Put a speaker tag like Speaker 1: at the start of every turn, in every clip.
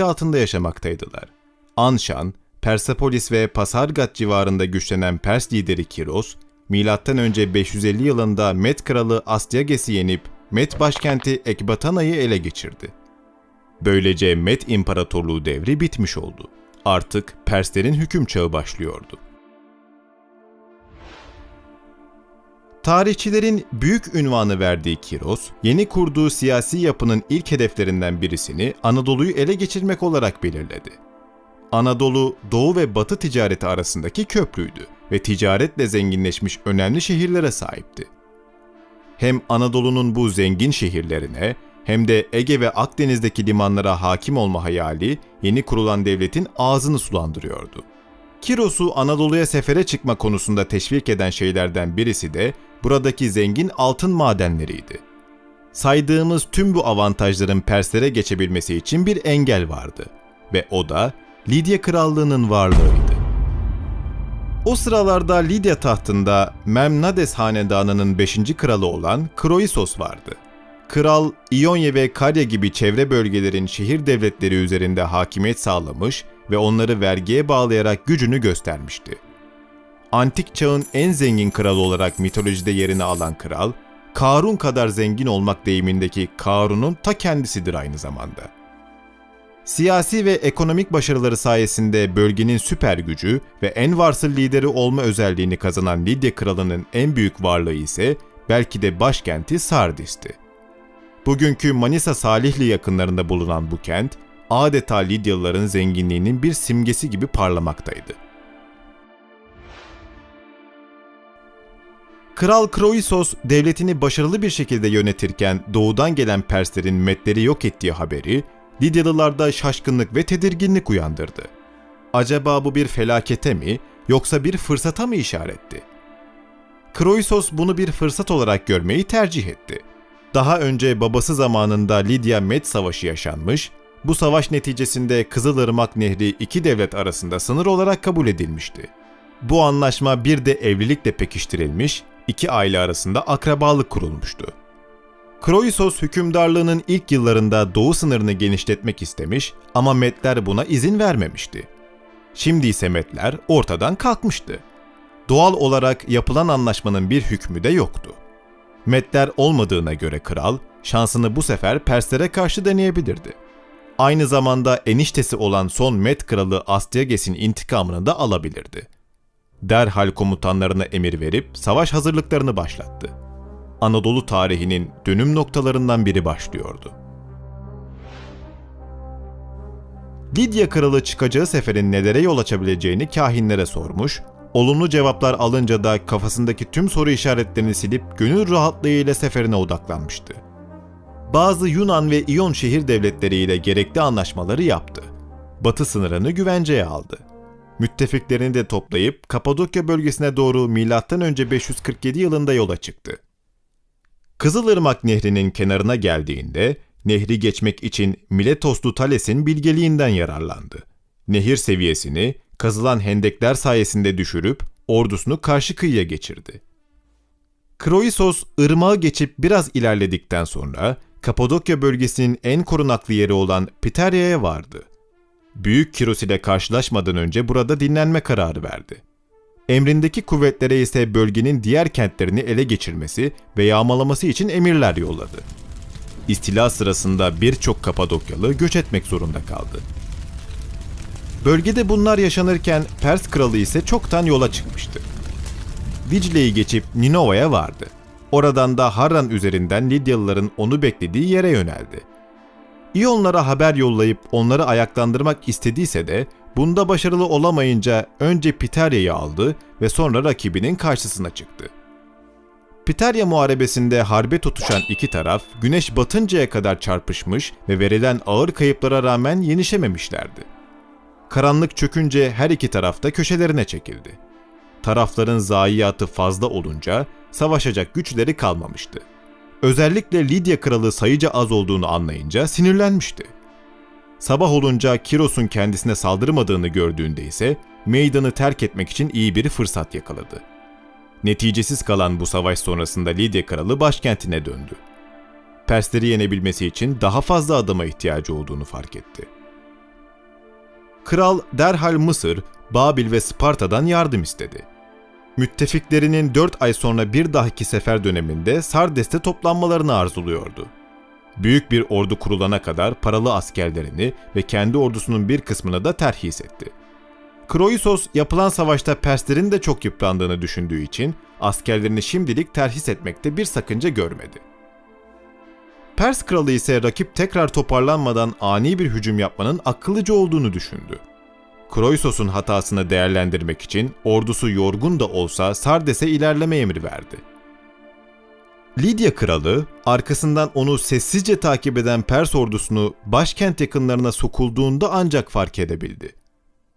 Speaker 1: altında yaşamaktaydılar. Anshan, Persepolis ve Pasargat civarında güçlenen Pers lideri Kiros, M.Ö. 550 yılında Med kralı Astyages'i yenip Med başkenti Ekbatana'yı ele geçirdi. Böylece Med İmparatorluğu devri bitmiş oldu. Artık Perslerin hüküm çağı başlıyordu. Tarihçilerin büyük ünvanı verdiği Kiros, yeni kurduğu siyasi yapının ilk hedeflerinden birisini Anadolu'yu ele geçirmek olarak belirledi. Anadolu, Doğu ve Batı ticareti arasındaki köprüydü ve ticaretle zenginleşmiş önemli şehirlere sahipti. Hem Anadolu'nun bu zengin şehirlerine hem de Ege ve Akdeniz'deki limanlara hakim olma hayali yeni kurulan devletin ağzını sulandırıyordu. Kiros'u Anadolu'ya sefere çıkma konusunda teşvik eden şeylerden birisi de buradaki zengin altın madenleriydi. Saydığımız tüm bu avantajların Perslere geçebilmesi için bir engel vardı ve o da Lidya Krallığı'nın varlığıydı. O sıralarda Lidya tahtında Memnades hanedanının 5. kralı olan Kroisos vardı. Kral, İonya ve Karya gibi çevre bölgelerin şehir devletleri üzerinde hakimiyet sağlamış ve onları vergiye bağlayarak gücünü göstermişti. Antik çağın en zengin kralı olarak mitolojide yerini alan kral, Karun kadar zengin olmak deyimindeki Karun'un ta kendisidir aynı zamanda. Siyasi ve ekonomik başarıları sayesinde bölgenin süper gücü ve en varsıl lideri olma özelliğini kazanan Lidya kralının en büyük varlığı ise belki de başkenti Sardis'ti. Bugünkü Manisa Salihli yakınlarında bulunan bu kent, adeta Lidyalıların zenginliğinin bir simgesi gibi parlamaktaydı. Kral Kroisos devletini başarılı bir şekilde yönetirken doğudan gelen Perslerin Medleri yok ettiği haberi Lidyalılarda şaşkınlık ve tedirginlik uyandırdı. Acaba bu bir felakete mi yoksa bir fırsata mı işaretti? Kroisos bunu bir fırsat olarak görmeyi tercih etti. Daha önce babası zamanında Lidya-Med Savaşı yaşanmış, bu savaş neticesinde Kızılırmak Nehri iki devlet arasında sınır olarak kabul edilmişti. Bu anlaşma bir de evlilikle pekiştirilmiş, iki aile arasında akrabalık kurulmuştu. Kroisos hükümdarlığının ilk yıllarında doğu sınırını genişletmek istemiş ama Metler buna izin vermemişti. Şimdi ise Metler ortadan kalkmıştı. Doğal olarak yapılan anlaşmanın bir hükmü de yoktu. Metler olmadığına göre kral, şansını bu sefer Perslere karşı deneyebilirdi. Aynı zamanda eniştesi olan son Met kralı Astyages'in intikamını da alabilirdi. Derhal komutanlarına emir verip savaş hazırlıklarını başlattı. Anadolu tarihinin dönüm noktalarından biri başlıyordu. Lidya kralı çıkacağı seferin nelere yol açabileceğini kahinlere sormuş, olumlu cevaplar alınca da kafasındaki tüm soru işaretlerini silip gönül rahatlığıyla seferine odaklanmıştı. Bazı Yunan ve İyon şehir devletleriyle gerekli anlaşmaları yaptı. Batı sınırını güvenceye aldı. Müttefiklerini de toplayıp Kapadokya bölgesine doğru M.Ö. 547 yılında yola çıktı. Kızılırmak Nehri'nin kenarına geldiğinde nehri geçmek için Miletoslu Thales'in bilgeliğinden yararlandı. Nehir seviyesini kazılan hendekler sayesinde düşürüp ordusunu karşı kıyıya geçirdi. Kroisos ırmağı geçip biraz ilerledikten sonra Kapadokya bölgesinin en korunaklı yeri olan Piterya'ya vardı. Büyük Kiros ile karşılaşmadan önce burada dinlenme kararı verdi. Emrindeki kuvvetlere ise bölgenin diğer kentlerini ele geçirmesi ve yağmalaması için emirler yolladı. İstila sırasında birçok Kapadokyalı göç etmek zorunda kaldı. Bölgede bunlar yaşanırken Pers kralı ise çoktan yola çıkmıştı. Dicle'yi geçip Ninova'ya vardı. Oradan da Harran üzerinden Lidyalıların onu beklediği yere yöneldi. İyonlara haber yollayıp onları ayaklandırmak istediyse de bunda başarılı olamayınca önce Piterya'yı aldı ve sonra rakibinin karşısına çıktı. Piterya muharebesinde harbe tutuşan iki taraf güneş batıncaya kadar çarpışmış ve verilen ağır kayıplara rağmen yenişememişlerdi. Karanlık çökünce her iki tarafta köşelerine çekildi. Tarafların zayiatı fazla olunca savaşacak güçleri kalmamıştı. Özellikle Lidya kralı sayıca az olduğunu anlayınca sinirlenmişti. Sabah olunca Kiros'un kendisine saldırmadığını gördüğünde ise meydanı terk etmek için iyi bir fırsat yakaladı. Neticesiz kalan bu savaş sonrasında Lidya kralı başkentine döndü. Persleri yenebilmesi için daha fazla adama ihtiyacı olduğunu fark etti. Kral derhal Mısır, Babil ve Sparta'dan yardım istedi. Müttefiklerinin 4 ay sonra bir dahaki sefer döneminde Sardes'te toplanmalarını arzuluyordu. Büyük bir ordu kurulana kadar paralı askerlerini ve kendi ordusunun bir kısmını da terhis etti. Kroisos yapılan savaşta Perslerin de çok yıprandığını düşündüğü için askerlerini şimdilik terhis etmekte bir sakınca görmedi. Pers kralı ise rakip tekrar toparlanmadan ani bir hücum yapmanın akıllıca olduğunu düşündü. Kroisos'un hatasını değerlendirmek için ordusu yorgun da olsa Sardes'e ilerleme emri verdi. Lidya kralı, arkasından onu sessizce takip eden Pers ordusunu başkent yakınlarına sokulduğunda ancak fark edebildi.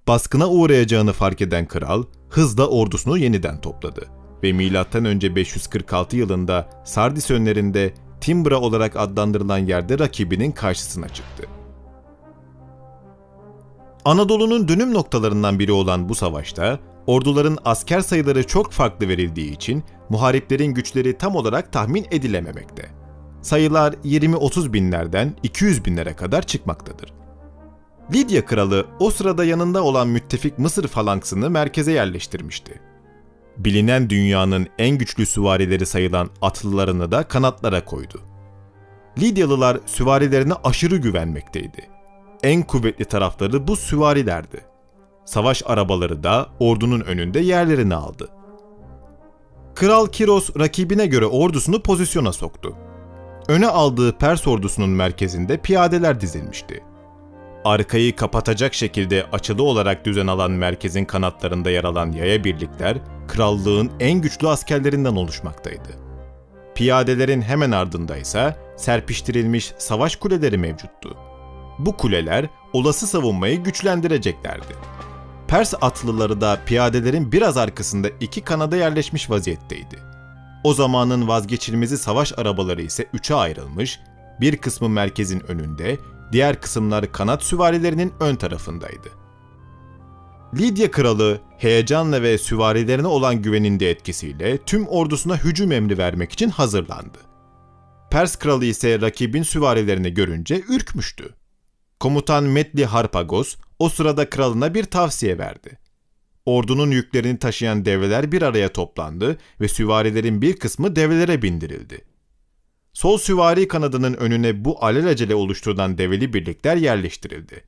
Speaker 1: Baskına uğrayacağını fark eden kral, hızla ordusunu yeniden topladı ve M.Ö. 546 yılında Sardis önlerinde Timbra olarak adlandırılan yerde rakibinin karşısına çıktı. Anadolu'nun dönüm noktalarından biri olan bu savaşta, orduların asker sayıları çok farklı verildiği için muhariplerin güçleri tam olarak tahmin edilememekte. Sayılar 20-30 binlerden 200 binlere kadar çıkmaktadır. Lidya kralı o sırada yanında olan müttefik Mısır falanksını merkeze yerleştirmişti. Bilinen dünyanın en güçlü süvarileri sayılan atlılarını da kanatlara koydu. Lidyalılar süvarilerine aşırı güvenmekteydi. En kuvvetli tarafları bu süvarilerdi. Savaş arabaları da ordunun önünde yerlerini aldı. Kral Kiros rakibine göre ordusunu pozisyona soktu. Öne aldığı Pers ordusunun merkezinde piyadeler dizilmişti. Arkayı kapatacak şekilde açılı olarak düzen alan merkezin kanatlarında yer alan yaya birlikler, krallığın en güçlü askerlerinden oluşmaktaydı. Piyadelerin hemen ardında ise serpiştirilmiş savaş kuleleri mevcuttu. Bu kuleler olası savunmayı güçlendireceklerdi. Pers atlıları da piyadelerin biraz arkasında iki kanada yerleşmiş vaziyetteydi. O zamanın vazgeçilmezi savaş arabaları ise üçe ayrılmış, bir kısmı merkezin önünde, diğer kısımlar kanat süvarilerinin ön tarafındaydı. Lidya kralı heyecanla ve süvarilerine olan güvenin de etkisiyle tüm ordusuna hücum emri vermek için hazırlandı. Pers kralı ise rakibin süvarilerini görünce ürkmüştü. Komutan Metli Harpagos o sırada kralına bir tavsiye verdi. Ordunun yüklerini taşıyan develer bir araya toplandı ve süvarilerin bir kısmı develere bindirildi. Sol süvari kanadının önüne bu alelacele oluşturulan develi birlikler yerleştirildi.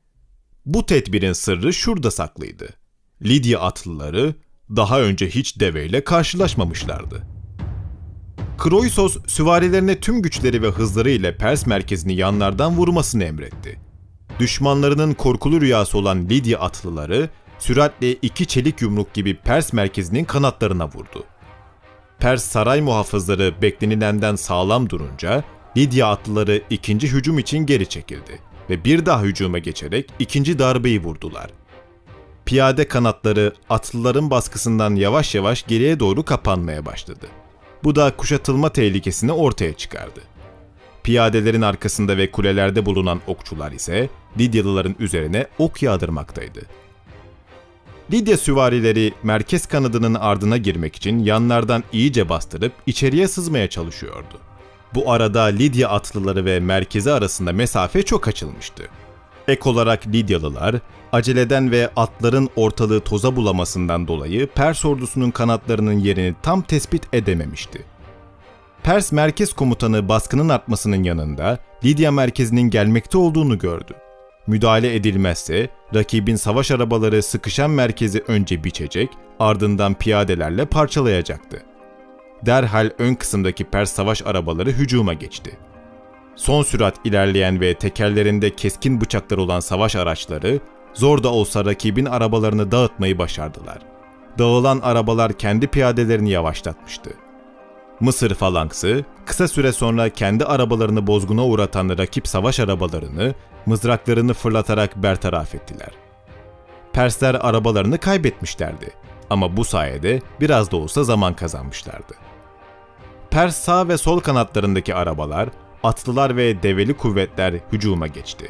Speaker 1: Bu tedbirin sırrı şurada saklıydı. Lidya atlıları daha önce hiç deveyle karşılaşmamışlardı. Kroisos süvarilerine tüm güçleri ve hızları ile Pers merkezini yanlardan vurmasını emretti. Düşmanlarının korkulu rüyası olan Lidya atlıları süratle iki çelik yumruk gibi Pers merkezinin kanatlarına vurdu. Pers saray muhafızları beklenilenden sağlam durunca Lidya atlıları ikinci hücum için geri çekildi ve bir daha hücuma geçerek ikinci darbeyi vurdular. Piyade kanatları atlıların baskısından yavaş yavaş geriye doğru kapanmaya başladı. Bu da kuşatılma tehlikesini ortaya çıkardı. Piyadelerin arkasında ve kulelerde bulunan okçular ise Lidyalıların üzerine ok yağdırmaktaydı. Lidya süvarileri merkez kanadının ardına girmek için yanlardan iyice bastırıp içeriye sızmaya çalışıyordu. Bu arada Lidya atlıları ve merkezi arasında mesafe çok açılmıştı. Ek olarak Lidyalılar, aceleden ve atların ortalığı toza bulamasından dolayı Pers ordusunun kanatlarının yerini tam tespit edememişti. Pers merkez komutanı baskının artmasının yanında Lidya merkezinin gelmekte olduğunu gördü. Müdahale edilmezse rakibin savaş arabaları sıkışan merkezi önce biçecek, ardından piyadelerle parçalayacaktı. Derhal ön kısımdaki Pers savaş arabaları hücuma geçti. Son sürat ilerleyen ve tekerlerinde keskin bıçaklar olan savaş araçları zor da olsa rakibin arabalarını dağıtmayı başardılar. Dağılan arabalar kendi piyadelerini yavaşlatmıştı. Mısır falanksı kısa süre sonra kendi arabalarını bozguna uğratan rakip savaş arabalarını mızraklarını fırlatarak bertaraf ettiler. Persler arabalarını kaybetmişlerdi ama bu sayede biraz da olsa zaman kazanmışlardı. Pers sağ ve sol kanatlarındaki arabalar, atlılar ve develi kuvvetler hücuma geçti.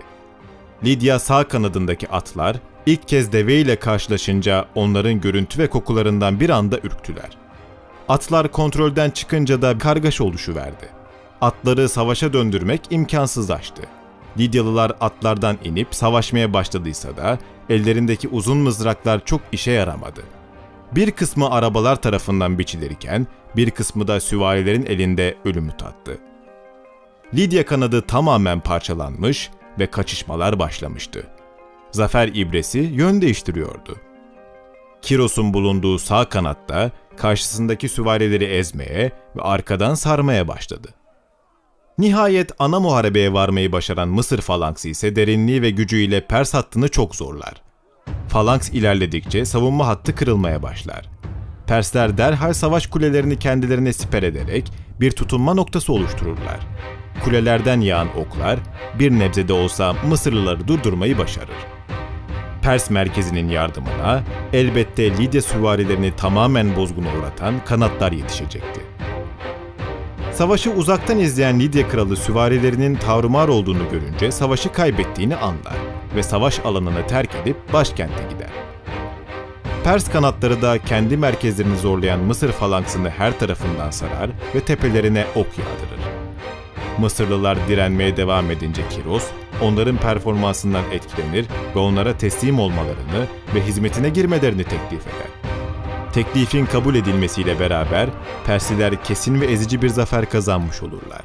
Speaker 1: Lidya sağ kanadındaki atlar ilk kez deve ile karşılaşınca onların görüntü ve kokularından bir anda ürktüler. Atlar kontrolden çıkınca da kargaşa oluşuverdi. Atları savaşa döndürmek imkansızlaştı. Lidyalılar atlardan inip savaşmaya başladıysa da ellerindeki uzun mızraklar çok işe yaramadı. Bir kısmı arabalar tarafından biçilirken bir kısmı da süvarilerin elinde ölümü tattı. Lidya kanadı tamamen parçalanmış ve kaçışmalar başlamıştı. Zafer ibresi yön değiştiriyordu. Kiros'un bulunduğu sağ kanatta karşısındaki süvarileri ezmeye ve arkadan sarmaya başladı. Nihayet ana muharebeye varmayı başaran Mısır falangsı ise derinliği ve gücüyle Pers hattını çok zorlar. Falanks ilerledikçe savunma hattı kırılmaya başlar. Persler derhal savaş kulelerini kendilerine siper ederek bir tutunma noktası oluştururlar. Kulelerden yağan oklar bir nebzede olsa Mısırlıları durdurmayı başarır. Pers merkezinin yardımına elbette Lidya süvarilerini tamamen bozguna uğratan kanatlar yetişecekti. Savaşı uzaktan izleyen Lidya kralı süvarilerinin tarumar olduğunu görünce savaşı kaybettiğini anlar ve savaş alanını terk edip başkente gider. Pers kanatları da kendi merkezlerini zorlayan Mısır falanksını her tarafından sarar ve tepelerine ok yağdırır. Mısırlılar direnmeye devam edince Kiros, onların performansından etkilenir ve onlara teslim olmalarını ve hizmetine girmelerini teklif eder. Teklifin kabul edilmesiyle beraber Persliler kesin ve ezici bir zafer kazanmış olurlar.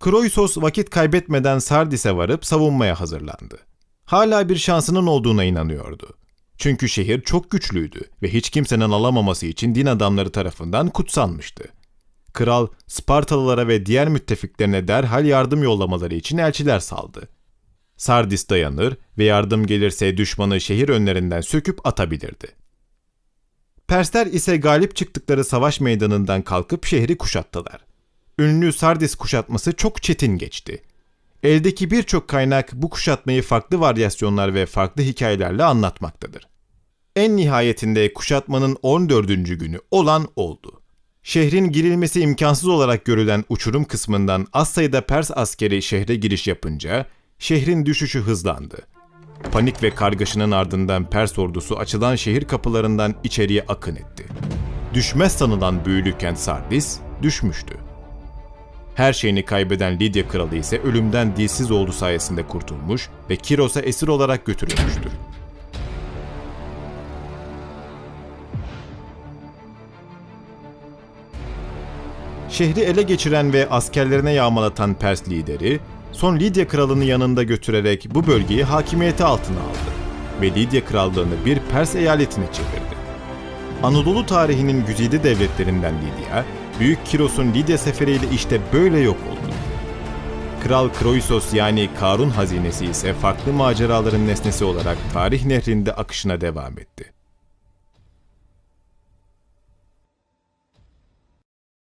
Speaker 1: Kroisos vakit kaybetmeden Sardis'e varıp savunmaya hazırlandı. Hala bir şansının olduğuna inanıyordu. Çünkü şehir çok güçlüydü ve hiç kimsenin alamaması için din adamları tarafından kutsanmıştı. Kral, Spartalılara ve diğer müttefiklerine derhal yardım yollamaları için elçiler saldı. Sardis dayanır ve yardım gelirse düşmanı şehir önlerinden söküp atabilirdi. Persler ise galip çıktıkları savaş meydanından kalkıp şehri kuşattılar. Ünlü Sardis kuşatması çok çetin geçti. Eldeki birçok kaynak bu kuşatmayı farklı varyasyonlar ve farklı hikayelerle anlatmaktadır. En nihayetinde kuşatmanın 14. günü olan oldu. Şehrin girilmesi imkansız olarak görülen uçurum kısmından az sayıda Pers askeri şehre giriş yapınca şehrin düşüşü hızlandı. Panik ve kargaşanın ardından Pers ordusu açılan şehir kapılarından içeriye akın etti. Düşmez sanılan büyülü kent Sardis düşmüştü. Her şeyini kaybeden Lidya kralı ise ölümden dilsiz olduğu sayesinde kurtulmuş ve Kiros'a esir olarak götürülmüştür. Şehri ele geçiren ve askerlerine yağmalatan Pers lideri, son Lidya kralını yanında götürerek bu bölgeyi hakimiyeti altına aldı ve Lidya krallığını bir Pers eyaletine çevirdi. Anadolu tarihinin güzide devletlerinden Lidya, Büyük Kiros'un Lidya seferiyle işte böyle yok oldu. Kral Kroisos yani Karun hazinesi ise farklı maceraların nesnesi olarak tarih nehrinde akışına devam etti.